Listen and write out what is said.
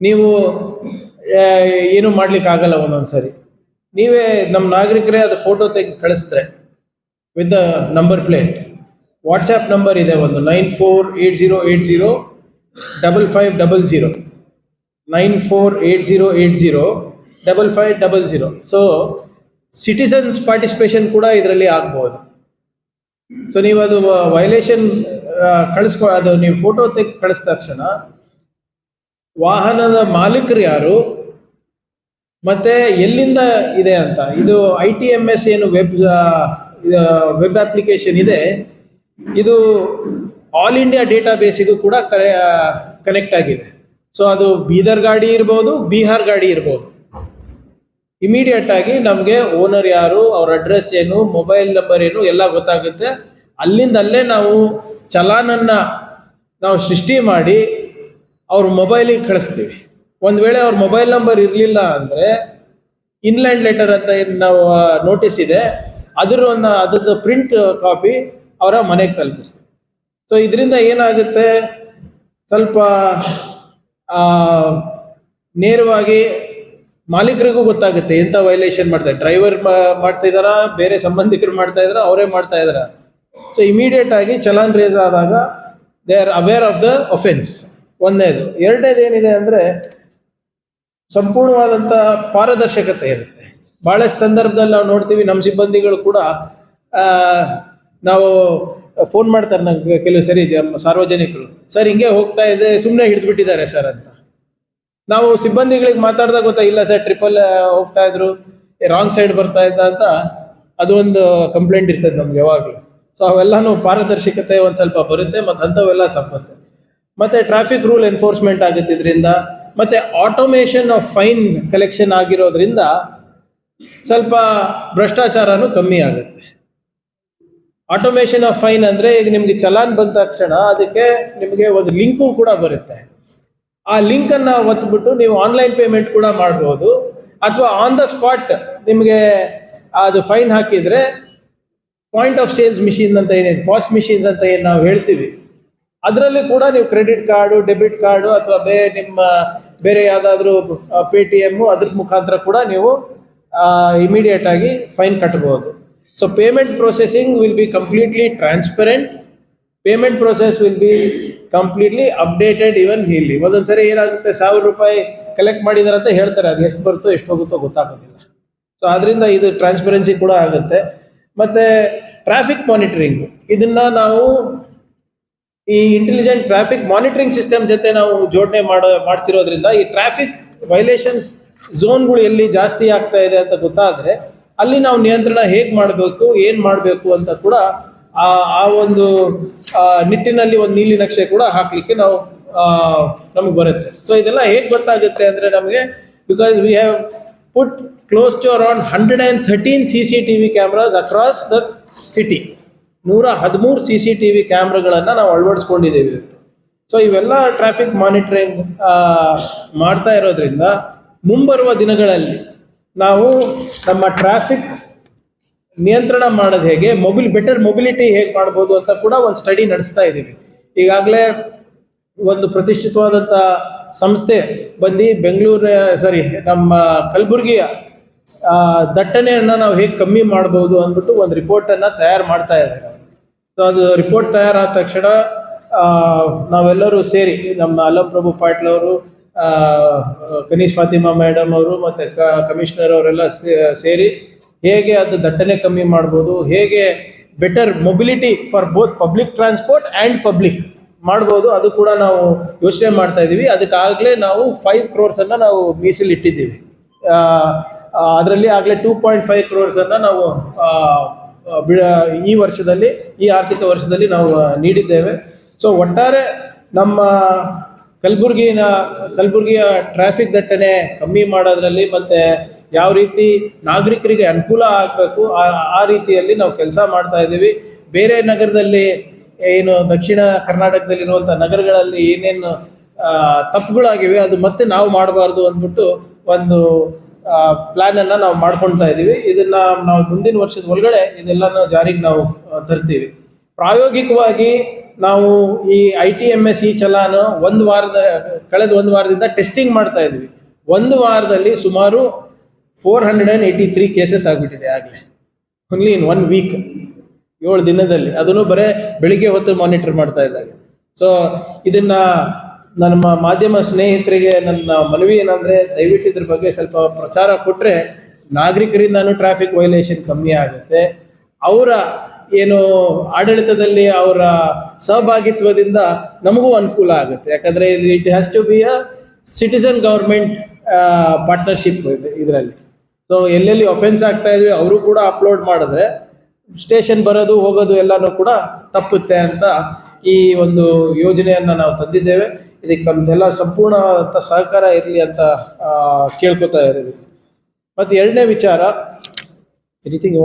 ನೀವು ಏನು ಮಾಡ್ಲಿಕ್ಕೆ ಆಗಲ್ಲ ಒಂದೊಂದ್ಸರಿ ನೀವೇ ನಮ್ಮ ನಾಗರಿಕರೇ ಅದು ಫೋಟೋ ತೆಗೆದು ಕಳಿಸಿದ್ರೆ with the number plate WhatsApp number ಇದೆ ಒಂದು nine four eight zero eight zero double five double zero nine four eight zero eight zero double five double zero so citizens participation ಕೂಡ ಇದರಲ್ಲಿ ಆಗ್ಬೋದು. ಸೊ ನೀವು ಅದು violation ಕಳಿಸ್ಕೊ, ಅದು ನೀವು photo ತೆಗೆದು ಕಳಿಸಿದ ತಕ್ಷಣ ವಾಹನದ ಮಾಲೀಕರು ಯಾರು? ಮತ್ತೆ ಎಲ್ಲಿಂದ ಇದೆ ಅಂತ? ಇದು ಐ ಟಿ ಎಂ ಎಸ್ ಏನು ವೆಬ್ ವೆಬ್ ಅಪ್ಲಿಕೇಶನ್ ಇದೆ. ಇದು ಆಲ್ ಇಂಡಿಯಾ ಡೇಟಾ ಬೇಸಿಗೂ ಕೂಡ ಕನೆಕ್ಟ್ ಆಗಿದೆ. ಸೊ ಅದು ಬೀದರ್ ಗಾಡಿ ಇರ್ಬೋದು, ಬಿಹಾರ್ ಗಾಡಿ ಇರ್ಬೋದು. ಇಮಿಡಿಯೇಟ್ ಆಗಿ ನಮಗೆ ಓನರ್ ಯಾರು, ಅವ್ರ ಅಡ್ರೆಸ್ ಏನು ಮೊಬೈಲ್ ನಂಬರ್ ಏನು ಎಲ್ಲ ಗೊತ್ತಾಗುತ್ತೆ. ಅಲ್ಲಿಂದಲ್ಲೇ ನಾವು ಚಲಾನನ್ನ ನಾವು ಸೃಷ್ಟಿ ಮಾಡಿ ಅವ್ರ ಮೊಬೈಲಿಗೆ ಕಳಿಸ್ತೀವಿ. ಒಂದು ವೇಳೆ ಅವ್ರ ಮೊಬೈಲ್ ನಂಬರ್ ಇರಲಿಲ್ಲ ಅಂದರೆ ಇನ್ಲ್ಯಾಂಡ್ ಲೆಟರ್ ಅಂತ ಏನು ನಾವು ನೋಟಿಸ್ ಇದೆ ಅದರ ಒಂದು ಅದ್ರದ್ದು ಪ್ರಿಂಟ್ ಕಾಪಿ ಅವರ ಮನೆಗೆ ತಲುಪಿಸ್ತೀವಿ. ಸೊ ಇದರಿಂದ ಏನಾಗುತ್ತೆ? ಸ್ವಲ್ಪ ನೇರವಾಗಿ ಮಾಲೀಕರಿಗೂ ಗೊತ್ತಾಗುತ್ತೆ ಎಂಥ ವೈಲೇಷನ್ ಮಾಡ್ತಾರೆ ಡ್ರೈವರ್ ಮಾಡ್ತಾ ಇದ್ದಾರಾ? ಬೇರೆ ಸಂಬಂಧಿಕರು ಮಾಡ್ತಾ ಇದ್ದಾರಾ? ಅವರೇ ಮಾಡ್ತಾ ಇದ್ದಾರಾ? ಸೊ ಇಮಿಡಿಯೇಟ್ ಆಗಿ ಚಲನ್ ರೇಸ್ ಆದಾಗ they are aware of the offence ಒಂದನೇದು ಎರಡನೇದು ಏನಿದೆ ಅಂದರೆ ಸಂಪೂರ್ಣವಾದಂಥ ಪಾರದರ್ಶಕತೆ ಇರುತ್ತೆ. ಭಾಳಷ್ಟು ಸಂದರ್ಭದಲ್ಲಿ ನಾವು ನೋಡ್ತೀವಿ ನಮ್ಮ ಸಿಬ್ಬಂದಿಗಳು ಕೂಡ ನಾವು ಫೋನ್ ಮಾಡ್ತಾರೆ ನಂಗೆ ಕೆಲವು ಸರಿ ಸಾರ್ವಜನಿಕರು. ಸರ್, ಹಿಂಗೆ ಹೋಗ್ತಾ ಇದೆ ಸುಮ್ಮನೆ ಹಿಡಿದು ಬಿಟ್ಟಿದ್ದಾರೆ ಸರ್ ಅಂತ. ನಾವು ಸಿಬ್ಬಂದಿಗಳಿಗೆ ಮಾತಾಡಿದಾಗ ಗೊತ್ತಾ, ಇಲ್ಲ ಸರ್ ಟ್ರಿಪಲ್ ಹೋಗ್ತಾ ಇದ್ರು ರಾಂಗ್ ಸೈಡ್ ಬರ್ತಾ ಇದ್ದ ಅಂತ ಅದು ಒಂದು ಕಂಪ್ಲೇಂಟ್ ಇರ್ತದೆ ನಮ್ಗೆ ಯಾವಾಗಲೂ. ಸೊ ಅವೆಲ್ಲನೂ ಪಾರದರ್ಶಕತೆ ಒಂದು ಸ್ವಲ್ಪ ಬರುತ್ತೆ, ಮತ್ತು ಅಂಥವೆಲ್ಲ ತಪ್ಪುತ್ತೆ. ಮತ್ತೆ ಟ್ರಾಫಿಕ್ ರೂಲ್ ಎನ್ಫೋರ್ಸ್ಮೆಂಟ್ ಆಗುತ್ತೆ ಮತ್ತು ಆಟೋಮೇಷನ್ ಆಫ್ ಫೈನ್ ಕಲೆಕ್ಷನ್ ಆಗಿರೋದ್ರಿಂದ ಸ್ವಲ್ಪ ಭ್ರಷ್ಟಾಚಾರನೂ ಕಮ್ಮಿ ಆಗುತ್ತೆ. ಆಟೋಮೇಷನ್ ಆಫ್ ಫೈನ್ ಅಂದ್ರೆ ಈಗ ನಿಮಗೆ ಚಲಾನ್ ಬಂದ ತಕ್ಷಣ ಅದಕ್ಕೆ ನಿಮಗೆ ಒಂದು ಲಿಂಕು ಕೂಡ ಬರುತ್ತೆ. ಆ ಲಿಂಕ್ ಅನ್ನ ಒತ್ಬಿಟ್ಟು ನೀವು ಆನ್ಲೈನ್ ಪೇಮೆಂಟ್ ಕೂಡ ಮಾಡ್ಬೋದು. ಅಥವಾ ಆನ್ ದ ಸ್ಪಾಟ್ ನಿಮಗೆ ಅದು ಫೈನ್ ಹಾಕಿದ್ರೆ ಪಾಯಿಂಟ್ ಆಫ್ ಸೇಲ್ಸ್ ಮಿಷಿನ್ ಅಂತ ಏನಿದೆ ಪಾಸ್ ಮಿಷಿನ್ಸ್ ಅಂತ ಏನು ನಾವು ಹೇಳ್ತೀವಿ ಅದರಲ್ಲಿ ಕೂಡ ನೀವು ಕ್ರೆಡಿಟ್ ಕಾರ್ಡು, ಡೆಬಿಟ್ ಕಾರ್ಡು ಅಥವಾ ಬೇ ನಿಮ್ಮ ಬೇರೆ ಯಾವುದಾದ್ರೂ ಪೇ ಟಿ ಎಮ್ಮು ಅದ್ರ ಮುಖಾಂತರ ಕೂಡ ನೀವು ಇಮಿಡಿಯೇಟ್ ಆಗಿ ಫೈನ್ ಕಟ್ಟಬಹುದು so payment processing will be completely transparent payment process will be completely updated even ಇಲ್ಲಿ ಒಂದೊಂದ್ಸರಿ ಏನಾಗುತ್ತೆ, ಸಾವಿರ ರೂಪಾಯಿ ಕಲೆಕ್ಟ್ ಮಾಡಿದಾರೆ ಅಂತ ಹೇಳ್ತಾರೆ, ಅದು ಎಷ್ಟು ಬರುತ್ತೋ, ಎಷ್ಟು ಹೋಗುತ್ತೋ ಗೊತ್ತಾಗೋದಿಲ್ಲ. ಸೊ ಅದರಿಂದ ಇದು ಟ್ರಾನ್ಸ್ಪರೆನ್ಸಿ ಕೂಡ ಆಗುತ್ತೆ. ಮತ್ತೆ ಟ್ರಾಫಿಕ್ ಮಾನಿಟರಿಂಗ್ ಇದನ್ನ ನಾವು ಈ ಇಂಟೆಲಿಜೆಂಟ್ ಟ್ರಾಫಿಕ್ ಮಾನಿಟರಿಂಗ್ ಸಿಸ್ಟಮ್ ಜೊತೆ ನಾವು ಜೋಡಣೆ ಮಾಡೋ, ಮಾಡ್ತಿರೋದ್ರಿಂದ ಈ ಟ್ರಾಫಿಕ್ ವೈಲೇಷನ್ಸ್ ಝೋನ್ಗಳು ಎಲ್ಲಿ ಜಾಸ್ತಿ ಆಗ್ತಾ ಇದೆ ಅಂತ ಗೊತ್ತಾದ್ರೆ ಅಲ್ಲಿ ನಾವು ನಿಯಂತ್ರಣ ಹೇಗೆ ಮಾಡಬೇಕು, ಏನು ಮಾಡಬೇಕು ಅಂತ ಕೂಡ ಆ ಆ ಒಂದು ನಿಟ್ಟಿನಲ್ಲಿ ಒಂದು ನೀಲಿ ನಕ್ಷೆ ಕೂಡ ಹಾಕ್ಲಿಕ್ಕೆ ನಾವು ನಮಗೆ ಬರುತ್ತೆ. ಸೊ ಇದೆಲ್ಲ ಹೇಗೆ ಗೊತ್ತಾಗುತ್ತೆ ಅಂದರೆ ನಮಗೆ because we have put close to around hundred and thirteen C C T V cameras across the city ನೂರ ಹದಿಮೂರು ಸಿ ಸಿ ಟಿ ವಿ ಕ್ಯಾಮ್ರಾಗಳನ್ನು ನಾವು ಅಳವಡಿಸ್ಕೊಂಡಿದ್ದೀವಿ. ಸೊ ಇವೆಲ್ಲ ಟ್ರಾಫಿಕ್ ಮಾನಿಟರಿಂಗ್ ಮಾಡ್ತಾ ಇರೋದ್ರಿಂದ ಮುಂಬರುವ ದಿನಗಳಲ್ಲಿ ನಾವು ನಮ್ಮ ಟ್ರಾಫಿಕ್ ನಿಯಂತ್ರಣ ಮಾಡೋದು ಹೇಗೆ ಮೊಬಿಲ್ ಬೆಟರ್ ಮೊಬಿಲಿಟಿ ಹೇಗೆ ಮಾಡ್ಬೋದು ಅಂತ ಕೂಡ ಒಂದು ಸ್ಟಡಿ ನಡೆಸ್ತಾ ಇದ್ದೀವಿ. ಈಗಾಗಲೇ ಒಂದು ಪ್ರತಿಷ್ಠಿತವಾದಂಥ ಸಂಸ್ಥೆ ಬಂದು ಬೆಂಗಳೂರು ಸಾರಿ ನಮ್ಮ ಕಲಬುರಗಿಯ ದಟ್ಟಣೆಯನ್ನು ನಾವು ಹೇಗೆ ಕಮ್ಮಿ ಮಾಡ್ಬೋದು ಅಂದ್ಬಿಟ್ಟು ಒಂದು ರಿಪೋರ್ಟನ್ನು ತಯಾರು ಮಾಡ್ತಾ ಇದ್ದಾರೆ. ಸೊ ಅದು ರಿಪೋರ್ಟ್ ತಯಾರಾದ ತಕ್ಷಣ ನಾವೆಲ್ಲರೂ ಸೇರಿ ನಮ್ಮ ಅಲಂ ಪ್ರಭು ಪಾಟೀಲ್ ಅವರು ಗಣೇಶ್ ಫಾತಿಮಾ ಮೇಡಮ್ ಅವರು ಮತ್ತು ಕಮಿಷನರ್ ಅವರೆಲ್ಲ ಸೇರಿ ಹೇಗೆ ಅದು ದಟ್ಟಣೆ ಕಮ್ಮಿ ಮಾಡ್ಬೋದು, ಹೇಗೆ better mobility for both public transport and public ಮಾಡ್ಬೋದು, ಅದು ಕೂಡ ನಾವು ಯೋಚನೆ ಮಾಡ್ತಾ ಇದ್ದೀವಿ. ಅದಕ್ಕಾಗಲೇ ನಾವು ಫೈವ್ ಕ್ರೋರ್ಸನ್ನು ನಾವು ಮೀಸಲಿಟ್ಟಿದ್ದೀವಿ. ಅದರಲ್ಲಿ ಆಗಲೇ ಟೂ ಪಾಯಿಂಟ್ ಫೈವ್ ಕ್ರೋರ್ಸನ್ನು ನಾವು ಈ ವರ್ಷದಲ್ಲಿ, ಈ ಆರ್ಥಿಕ ವರ್ಷದಲ್ಲಿ ನಾವು ನೀಡಿದ್ದೇವೆ. ಸೊ ಒಟ್ಟಾರೆ ನಮ್ಮ ಕಲಬುರಗಿನ, ಕಲಬುರಗಿಯ ಟ್ರಾಫಿಕ್ ದಟ್ಟಣೆ ಕಮ್ಮಿ ಮಾಡೋದ್ರಲ್ಲಿ ಮತ್ತೆ ಯಾವ ರೀತಿ ನಾಗರಿಕರಿಗೆ ಅನುಕೂಲ ಆಗಬೇಕು, ಆ ರೀತಿಯಲ್ಲಿ ನಾವು ಕೆಲಸ ಮಾಡ್ತಾ ಇದ್ದೀವಿ. ಬೇರೆ ನಗರದಲ್ಲಿ ಏನು ದಕ್ಷಿಣ ಕರ್ನಾಟಕದಲ್ಲಿರುವಂಥ ನಗರಗಳಲ್ಲಿ ಏನೇನು ತಪ್ಪುಗಳಾಗಿವೆ, ಅದು ಮತ್ತೆ ನಾವು ಮಾಡಬಾರ್ದು ಅಂದ್ಬಿಟ್ಟು ಒಂದು ಪ್ಲಾನ್ ಅನ್ನ ನಾವು ಮಾಡ್ಕೊಳ್ತಾ ಇದ್ದೀವಿ ಇದನ್ನ ನಾವು ಮುಂದಿನ ವರ್ಷದ ಒಳಗಡೆ ಇದೆಲ್ಲನ ಜಾರಿಗೆ ನಾವು ತರ್ತೀವಿ. ಪ್ರಾಯೋಗಿಕವಾಗಿ ನಾವು ಈ ಐ ಟಿ ಎಂ ಎಸ್ ಈ ಚಲಾನ ಒಂದು ವಾರದ, ಕಳೆದ ಒಂದು ವಾರದಿಂದ ಟೆಸ್ಟಿಂಗ್ ಮಾಡ್ತಾ ಇದ್ವಿ. ಒಂದು ವಾರದಲ್ಲಿ ಸುಮಾರು four hundred and eighty three cases ಆಗಿಬಿಟ್ಟಿದೆ ಆಗಲೇ. ಓನ್ಲಿ ಇನ್ ಒನ್ ವೀಕ್ ಏಳು ದಿನದಲ್ಲಿ. ಅದನ್ನು ಬರೇ ಬೆಳಿಗ್ಗೆ ಹೊತ್ತು ಮಾನಿಟರ್ ಮಾಡ್ತಾ ಇದ್ದಾಗ ಸೊ ಇದನ್ನ ನಮ್ಮ ಮಾಧ್ಯಮ ಸ್ನೇಹಿತರಿಗೆ ನನ್ನ ಮನವಿ ಏನಂದ್ರೆ, ದಯವಿಟ್ಟು ಇದ್ರ ಬಗ್ಗೆ ಸ್ವಲ್ಪ ಪ್ರಚಾರ ಕೊಟ್ಟರೆ ನಾಗರಿಕರಿಂದಾನು ಟ್ರಾಫಿಕ್ ವೈಲೇಷನ್ ಕಮ್ಮಿ ಆಗುತ್ತೆ. ಅವರ ಏನು ಆಡಳಿತದಲ್ಲಿ ಅವರ ಸಹಭಾಗಿತ್ವದಿಂದ ನಮಗೂ ಅನುಕೂಲ ಆಗುತ್ತೆ. ಯಾಕಂದ್ರೆ it has to be a citizen government partnership ಇದೆ ಇದರಲ್ಲಿ. ಸೊ ಎಲ್ಲೆಲ್ಲಿ ಒಫೆನ್ಸ್ ಆಗ್ತಾ ಇದ್ವಿ, ಅವರು ಕೂಡ ಅಪ್ಲೋಡ್ ಮಾಡಿದ್ರೆ ಸ್ಟೇಷನ್ ಬರೋದು, ಹೋಗೋದು ಎಲ್ಲನೂ ಕೂಡ ತಪ್ಪುತ್ತೆ ಅಂತ ಈ ಒಂದು ಯೋಜನೆಯನ್ನ ನಾವು ತಂದಿದ್ದೇವೆ. ಇದಕ್ಕೆ ತಮ್ದೆಲ್ಲ ಸಂಪೂರ್ಣ ಸಹಕಾರ ಇರಲಿ ಅಂತ ಕೇಳ್ಕೊತಾ ಇದ್ದೀವಿ ಮತ್ತೆ ಎರಡನೇ ವಿಚಾರ ಎನಿಥಿಂಗ್